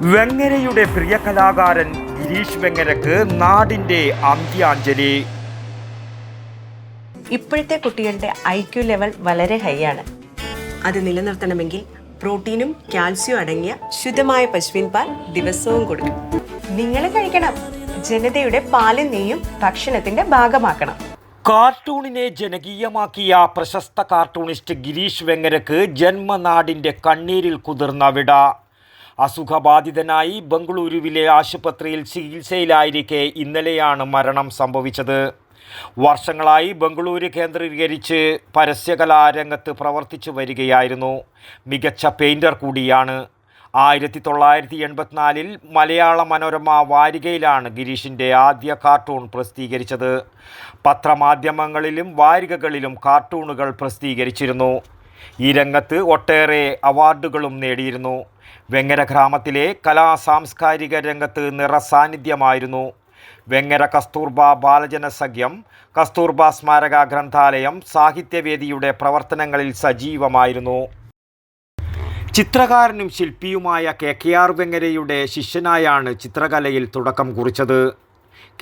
വെങ്ങരയുടെ പ്രിയ കലാകാരൻ ഗിരീഷ് വെങ്ങരക്ക് നാടിന്റെ അന്ത്യാഞ്ജലി. ഇപ്പോഴത്തെ കുട്ടികളുടെ ഐ ക്യു ലെവൽ വളരെ ഹൈ ആണ്. അത് നിലനിർത്തണമെങ്കിൽ പ്രോട്ടീനും കാൽസ്യവും അടങ്ങിയ ശുദ്ധമായ പശുവിൻ പാൽ ദിവസവും കൊടുക്കും നിങ്ങൾ കഴിക്കണം. ജനതയുടെ പാലും നെയ്യും ഭക്ഷണത്തിന്റെ ഭാഗമാക്കണം. കാർട്ടൂണിനെ ജനകീയമാക്കിയ പ്രശസ്ത കാർട്ടൂണിസ്റ്റ് ഗിരീഷ് വെങ്ങരക്ക് ജന്മനാടിന്റെ കണ്ണീരിൽ കുതിർന്ന വിട. അസുഖബാധിതനായി ബംഗളൂരുവിലെ ആശുപത്രിയിൽ ചികിത്സയിലായിരിക്കെ ഇന്നലെയാണ് മരണം സംഭവിച്ചത്. വർഷങ്ങളായി ബംഗളൂരു കേന്ദ്രീകരിച്ച് പരസ്യകലാരംഗത്ത് പ്രവർത്തിച്ചു വരികയായിരുന്നു. മികച്ച പെയിന്റർ കൂടിയാണ്. ആയിരത്തി തൊള്ളായിരത്തി എൺപത്തിനാലിൽ മലയാള മനോരമ വാരികയിലാണ് ഗിരീഷിന്റെ ആദ്യ കാർട്ടൂൺ പ്രസിദ്ധീകരിച്ചത്. പത്രമാധ്യമങ്ങളിലും വാരികകളിലും കാർട്ടൂണുകൾ പ്രസിദ്ധീകരിച്ചിരുന്നു. ഈ രംഗത്ത് ഒട്ടേറെ അവാർഡുകളും നേടിയിരുന്നു. വെങ്ങര ഗ്രാമത്തിലെ കലാ സാംസ്കാരിക രംഗത്ത് നിറസാന്നിധ്യമായിരുന്നു. വെങ്ങര കസ്തൂർബ ബാലജന സഖ്യം കസ്തൂർബ സ്മാരക ഗ്രന്ഥാലയം സാഹിത്യവേദിയുടെ പ്രവർത്തനങ്ങളിൽ സജീവമായിരുന്നു. ചിത്രകാരനും ശില്പിയുമായ കെ കെ ആർ വെങ്ങരയുടെ ശിഷ്യനായാണ് ചിത്രകലയിൽ തുടക്കം കുറിച്ചത്.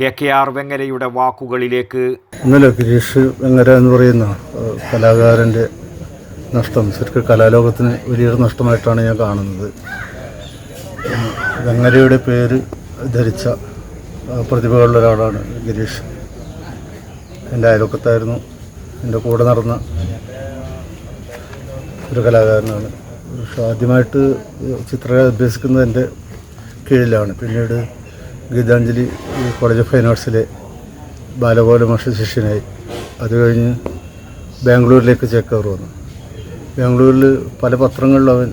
കെ കെ ആർ വെങ്ങരയുടെ വാക്കുകളിലേക്ക്. ഇന്നലെ ഗിരീഷ് വെങ്ങര എന്ന് പറയുന്ന കലാകാരന്റെ നഷ്ടം. ശരിക്കും കലാലോകത്തിന് വലിയൊരു നഷ്ടമായിട്ടാണ് ഞാൻ കാണുന്നത്. ഗംഗരയുടെ പേര് ധരിച്ച പ്രതിഭകളുടെ ഒരാളാണ് ഗിരീഷ്. എന്റെ അയൽവക്കത്തായിരുന്നു. എന്റെ കൂടെ നടന്ന ഒരു കലാകാരനാണ്. പക്ഷെ ആദ്യമായിട്ട് ചിത്ര അഭ്യസിക്കുന്നത് എന്റെ കീഴിലാണ്. പിന്നീട് ഗീതാഞ്ജലി കോളേജ് ഓഫ് ഫൈൻ ആർട്സിലെ ബാലഗോല മാഷ ശിഷ്യനായി. അത് കഴിഞ്ഞ് ബാംഗ്ലൂരിലേക്ക് ചേക്കവർ വന്നു. ബാംഗ്ലൂരിൽ പല പത്രങ്ങളിലും അവൻ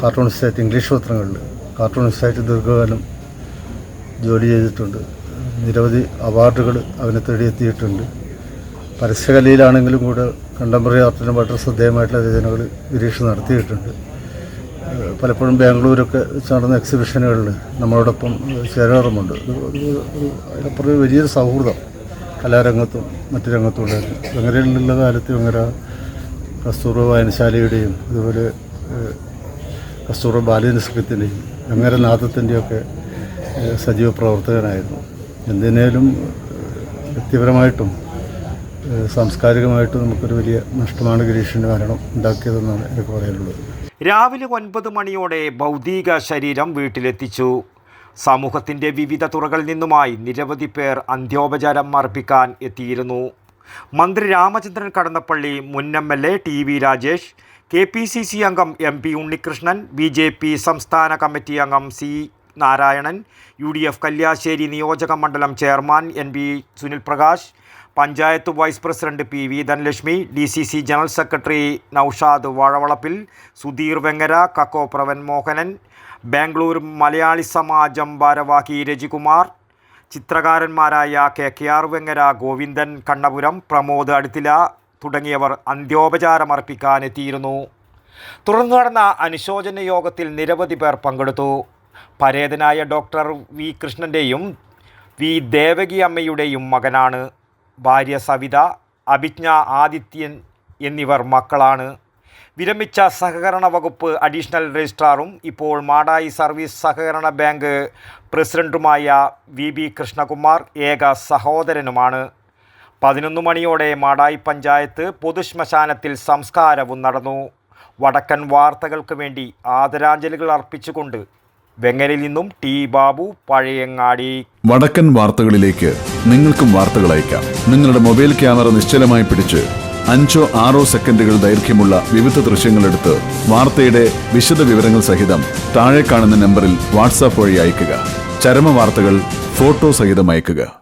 കാർട്ടൂണിസ്റ്റായിട്ട് ഇംഗ്ലീഷ് പത്രങ്ങളിൽ കാർട്ടൂണിസ്റ്റായിട്ട് ദീർഘകാലം ജോലി ചെയ്തിട്ടുണ്ട്. നിരവധി അവാർഡുകൾ അവനെ തേടിയെത്തിയിട്ടുണ്ട്. പരസ്യകലയിലാണെങ്കിലും കൂടെ കണ്ടംപററി ആർട്ടിനും വളരെ ശ്രദ്ധേയമായിട്ടുള്ള രചനകൾ ഗിരീഷ് നടത്തിയിട്ടുണ്ട്. പലപ്പോഴും ബാംഗ്ലൂരൊക്കെ വെച്ച് നടന്ന എക്സിബിഷനുകളിൽ നമ്മളോടൊപ്പം ചേരാറുമുണ്ട്. അതിനപ്പുറം വലിയൊരു സൗഹൃദം. കലാരംഗത്തും മറ്റു രംഗത്തും ഉണ്ടായിരുന്നു വെങ്ങരയിലുള്ള കാലത്ത് വെങ്ങര കസ്തൂർബ വായനശാലയുടെയും അതുപോലെ കസ്തൂർബ ബാലജന സംഘത്തിന്റെയും വെങ്ങര നാഥത്തിന്റെയൊക്കെ സജീവ പ്രവർത്തകനായിരുന്നു. എന്തിനേലും വ്യക്തിപരമായിട്ടും സാംസ്കാരികമായിട്ടും നമുക്കൊരു വലിയ നഷ്ടമാണ് ഗിരീഷിന്റെ മരണം ഉണ്ടാക്കിയതെന്നാണ് എനിക്ക് പറയാനുള്ളത്. രാവിലെ ഒൻപത് മണിയോടെ ഭൗതിക ശരീരം വീട്ടിലെത്തിച്ചു. സമൂഹത്തിന്റെ വിവിധ തുറകളിൽ നിന്നുമായി നിരവധി പേർ അന്ത്യോപചാരം അർപ്പിക്കാൻ എത്തിയിരുന്നു. മന്ത്രി രാമചന്ദ്രൻ കടന്നപ്പള്ളി മുൻ M L A T V Rajesh K P C C അംഗം M P Unnikrishnan B J P സംസ്ഥാന കമ്മിറ്റി അംഗം C Narayanan U D F Kalliasseri നിയോജക മണ്ഡലം chairman N B Sunil Prakash panchayat vice president P V Dhanalakshmi D C C general secretary Naushad Vazhavalappil Sudheer Vengara cacao പ്രവൻ മോഹനൻ ബാംഗ്ലൂർ മലയാളി സമാജം ഭാരവാഹി Rajikumar ചിത്രകാരന്മാരായ K. K. R. Vengara Govindan Kannapuram Pramod Aduthila തുടങ്ങിയവർ അന്ത്യോപചാരമർപ്പിക്കാനെത്തിയിരുന്നു. തുടർന്ന് നടന്ന അനുശോചന യോഗത്തിൽ നിരവധി പേർ പങ്കെടുത്തു. പരേതനായ ഡോക്ടർ വി. കൃഷ്ണന്റെയും വി. ദേവകി അമ്മയുടെയും മകനാണ്. ഭാര്യ സവിത അഭിജ്ഞ ആദിത്യൻ എന്നിവർ മക്കളാണ്. വിരമിച്ച സഹകരണ വകുപ്പ് അഡീഷണൽ രജിസ്ട്രാറും ഇപ്പോൾ മാടായി സർവീസ് സഹകരണ ബാങ്ക് പ്രസിഡന്റുമായ വി ബി കൃഷ്ണകുമാർ ഏക സഹോദരനുമാണ്. പതിനൊന്ന് മണിയോടെ മാടായി പഞ്ചായത്ത് പൊതുശ്മശാനത്തിൽ സംസ്കാരവും നടന്നു. വടക്കൻ വാർത്തകൾക്ക് വേണ്ടി ആദരാഞ്ജലികൾ അർപ്പിച്ചുകൊണ്ട് വെങ്ങലിൽ നിന്നും ടി ബാബു പഴയങ്ങാടി. വടക്കൻ വാർത്തകളിലേക്ക് നിങ്ങൾക്കും വാർത്തകൾ അയക്കാം. നിങ്ങളുടെ മൊബൈൽ ക്യാമറ നിശ്ചലമായി പിടിച്ച് അഞ്ചോ ആറോ സെക്കൻഡുകൾ ദൈർഘ്യമുള്ള വിവിധ ദൃശ്യങ്ങളെടുത്ത് വാർത്തയുടെ വിശദ വിവരങ്ങൾ സഹിതം താഴെ കാണുന്ന നമ്പറിൽ വാട്സാപ്പ് വഴി അയക്കുക ചരമ വാർത്തകൾ ഫോട്ടോ സഹിതം അയയ്ക്കുക.